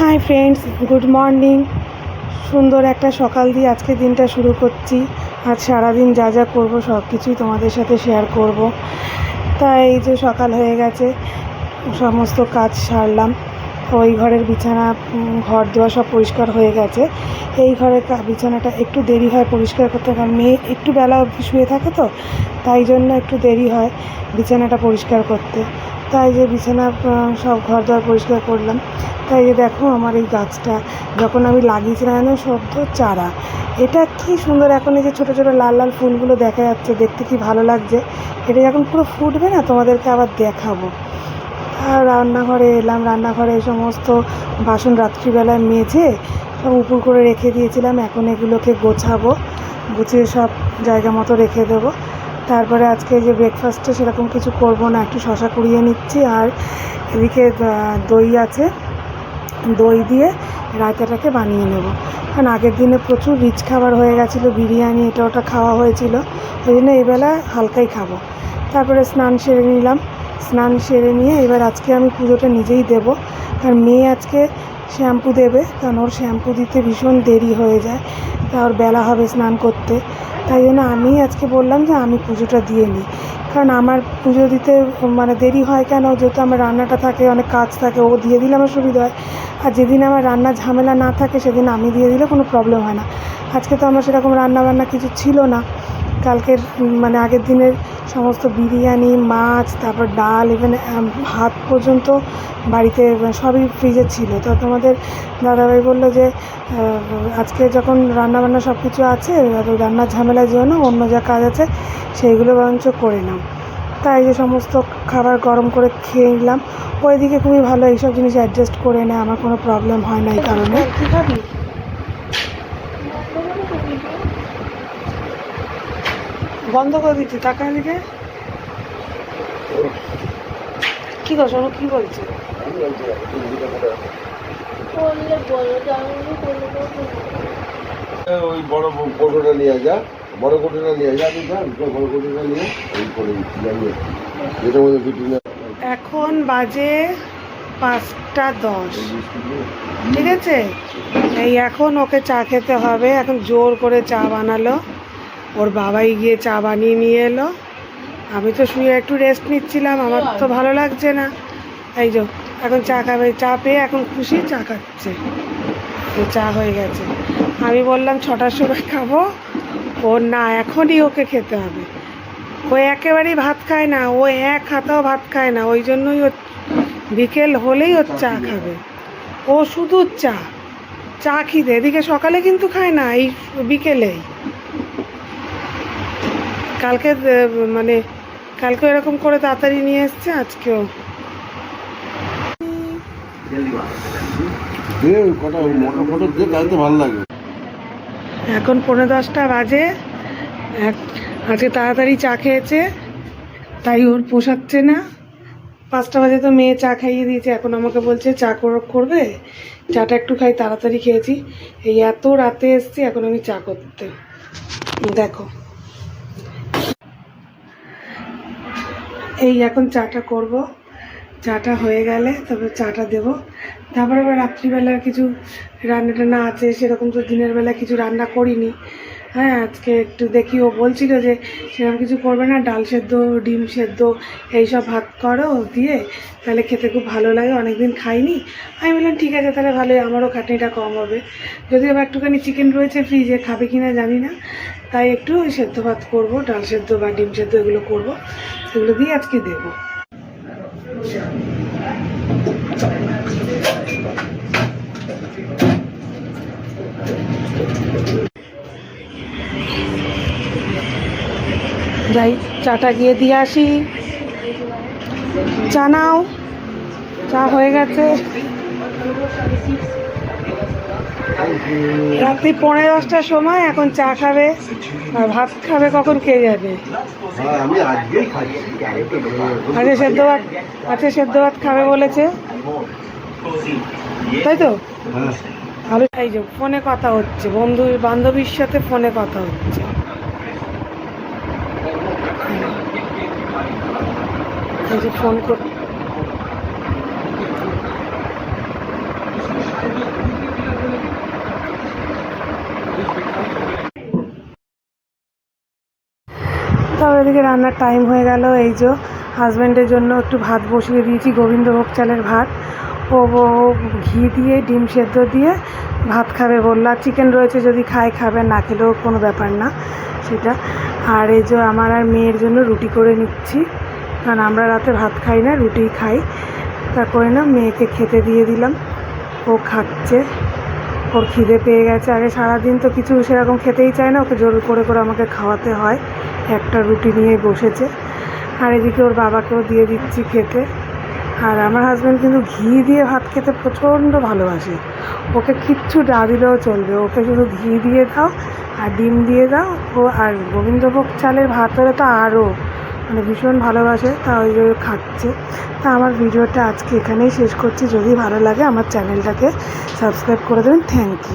Hi friends good morning সুন্দর একটা সকাল দিয়ে আজকে দিনটা শুরু করছি। আজ সারাদিন যা যা করব সব কিছুই তোমাদের সাথে শেয়ার করব। তাই এই যে সকাল হয়ে গেছে, সমস্ত কাজ সারলাম। ওই ঘরের বিছানা ঘর দেওয়া সব পরিষ্কার হয়ে গেছে। এই ঘরের বিছানাটা একটু দেরি হয় পরিষ্কার করতে, কারণ মেয়ে একটু বেলা শুয়ে থাকে তো, তাই জন্য একটু দেরি হয় বিছানাটা পরিষ্কার করতে। তাই যে বিছানা সব ঘর দেওয়া পরিষ্কার করলাম। তাই যে দেখো আমার এই গাছটা, যখন আমি লাগিয়েছিলাম না সদ্য চারা। এটা কি সুন্দর, এখন এই যে ছোটো ছোটো লাল লাল ফুলগুলো দেখা যাচ্ছে, দেখতে কি ভালো লাগছে। এটা যখন পুরো ফুটবে না, তোমাদেরকে আবার দেখাবো। আর রান্নাঘরে এলাম, রান্নাঘরে সমস্ত বাসন রাত্রিবেলায় মেজে সব উপর করে রেখে দিয়েছিলাম। এখন এগুলোকে গোছাবো, গুছিয়ে সব জায়গা মতো রেখে দেবো। তারপরে আজকে যে ব্রেকফাস্টে সেরকম কিছু করব না, একটু শশা কুড়িয়ে নিচ্ছি আর এদিকে দই আছে। দই দিয়ে রায়তাটাকে বানিয়ে নেব। কারণ আগের দিনে প্রচুর রিচ খাবার হয়ে গেছিল, বিরিয়ানি, এটা ওটা খাওয়া হয়েছিল। ওই জন্য এবেলা হালকাই খাব। তারপরে স্নান সেরে নিলাম। স্নান সেরে নিয়ে এবার আজকে আমি পুজোটা নিজেই দেব। কারণ মেয়ে আজকে শ্যাম্পু দেবে, কারণ ওর শ্যাম্পু দিতে ভীষণ দেরি হয়ে যায়। তা ওর বেলা হবে স্নান করতে। তাই জন্য আমি আজকে বললাম যে আমি পুজোটা দিয়ে নিই। কারণ আমার পুজো দিতে মানে দেরি হয় কেন? যেহেতু আমার রান্নাটা থাকে, অনেক কাজ থাকে, ও দিয়ে দিলে আমার সুবিধা হয়। আর যেদিন আমার রান্না ঝামেলা না থাকে, সেদিন আমি দিয়ে দিলে কোনো প্রবলেম হয় না। আজকে তো আমার সেরকম রান্না বান্না কিছু ছিল না। কালকের উম, মানে আগের দিনের সমস্ত বিরিয়ানি মাছ তারপর ডাল ইভেন ভাত পর্যন্ত বাড়িতে সবই ফ্রিজে ছিল। তো তোমাদের দাদাভাই বলল যে আজকে যখন রান্নাবান্না সব কিছু আছে রান্নার ঝামেলা যেও না অন্য যা কাজ আছে সেইগুলো বরঞ্চ করে নাও। তাই যে সমস্ত খাবার গরম করে খেয়ে নিলাম। ওইদিকে খুবই ভালো এইসব জিনিস অ্যাডজাস্ট করে নেয় আমার কোনো প্রবলেম হয় না এই কারণে কী খাবি বন্ধ করে দিচ্ছি টাকা দিকে কি করছ অনু কি বলছে? ওই বড় কোটোটা নিয়ে যা। বড় কোটোটা নিয়ে যা তুই যান বড় কোটোটা নিয়ে ওই করে দিচ্ছি জানিয়ে যেটার মধ্যে দুটি এখন বাজে পাঁচটা দশ। ঠিক আছে? এই এখন ওকে চা খেতে হবে এখন জোর করে চা বানালো। ওর বাবাই গিয়ে চা বানিয়ে নিয়ে এলো। আমি তো শুয়ে একটু রেস্ট নিচ্ছিলাম, আমার তো ভালো লাগছে না। এই যে, এখন চা খাবে, চা পেয়ে এখন খুশি, চা খাচ্ছে। চা হয়ে গেছে। আমি বললাম, ছটার সময় খাব। ও না, এখনই ওকে খেতে হবে। ও একেবারেই ভাত খায় না, ও এক হাতাও ভাত খায় না, ওই জন্যই ও বিকেল হলেই ওর চা খাবে। ও শুধু চা চা খিদে। এদিকে সকালে কিন্তু খায় না, এই বিকেলেই। কালকে মানে কালকে এরকম করে তাড়াতাড়ি নিয়ে এসছে আজকেও। এখন পনেরো দশটা বাজে। আজকে তাড়াতাড়ি চা খেয়েছে তাই ওর পোষাচ্ছে না। পাঁচটা বাজে তো মেয়ে চা খাইয়ে দিয়েছে এখন আমাকে বলছে চা কর- করবে? চাটা একটু খাই তাড়াতাড়ি খেয়েছি। এই এত রাতে এসছি এখন আমি চা করতে। দেখো। এই এখন চাটা করব। চাটা হয়ে গেলে তবে চাটা দেব। তারপরে আবার রাত্রিবেলার কিছু রান্না টান্না আছে, সেরকম তো দিনের বেলা কিছু রান্না করিনি। হ্যাঁ আজকে একটু দেখি, ও বলছিল যে সেরকম কিছু করবে না, ডাল সেদ্ধ, ডিম সেদ্ধ, এইসব ভাত করো দিয়ে, তাহলে খেতে খুব ভালো লাগে, অনেকদিন খাইনি। আমি বললাম, ঠিক আছে, তাহলে ভালোই, আমারও খাটনিটা কম হবে। যদি আবার একটুখানি চিকেন রয়েছে ফ্রিজে খাবে কি না জানি না। তাই একটু সেদ্ধ ভাত করব, ডাল সেদ্ধ বা ডিম সেদ্ধ এগুলো করব, সেগুলো দিয়ে আজকে দেবো। যাই চাটা গিয়ে দিয়ে আসি। চা নাও। চা হয়ে গেছে। রাত্রি পনেরো দশটার সময় এখন চা খাবে আর ভাত খাবে কখন কে যাবে হ্যাঁ আজকে সেদ্ধ ভাত আজকে সেদ্ধ ভাত খাবে বলেছে। তাই তো? হ্যাঁ। ভালো এই যে ফোনে কথা হচ্ছে। বন্ধু বান্ধবীর সাথে ফোনে কথা হচ্ছে। এই যে ফোন করে এদিকে রান্নার টাইম হয়ে গেল। এই যে হাজব্যান্ডের জন্য একটু ভাত বসিয়ে দিয়েছি, গোবিন্দভোগ চালের ভাত। ও ঘি দিয়ে, ডিম সেদ্ধ দিয়ে ভাত খাবে বলল, আর চিকেন রয়েছে যদি খায়, খাবে, না খেলেও কোনো ব্যাপার না। সেটা। আর এই যে আমার আর মেয়ের জন্য রুটি করে নিচ্ছি। কারণ আমরা রাতে ভাত খাই না, রুটি খাই। তা করে না, মেয়েকে খেতে দিয়ে দিলাম। ও খাচ্ছে। ওর খিদে পেয়ে গেছে। আগে সারাদিন তো কিছু সেরকম খেতেই চায় না, ওকে জোর করে করে আমাকে খাওয়াতে হয়। একটা রুটি নিয়ে বসেছে। আর এদিকে ওর বাবাকেও দিয়ে দিচ্ছি খেতে। আর আমার হাজব্যান্ড কিন্তু ঘি দিয়ে ভাত খেতে প্রচণ্ড ভালোবাসে। ওকে কিচ্ছু না দিলেও চলবে। ওকে শুধু ঘি দিয়ে দাও আর ডিম দিয়ে দাও। ও আর গোবিন্দভোগ চালের ভাত হলে তো আরও। মানে ভীষণ ভালোবাসে, তা ওই জন্য খাচ্ছে। তা আমার ভিডিওটা আজকে এখানেই শেষ করছি। যদি ভালো লাগে আমার চ্যানেলটাকে সাবস্ক্রাইব করে দেবেন। Thank you.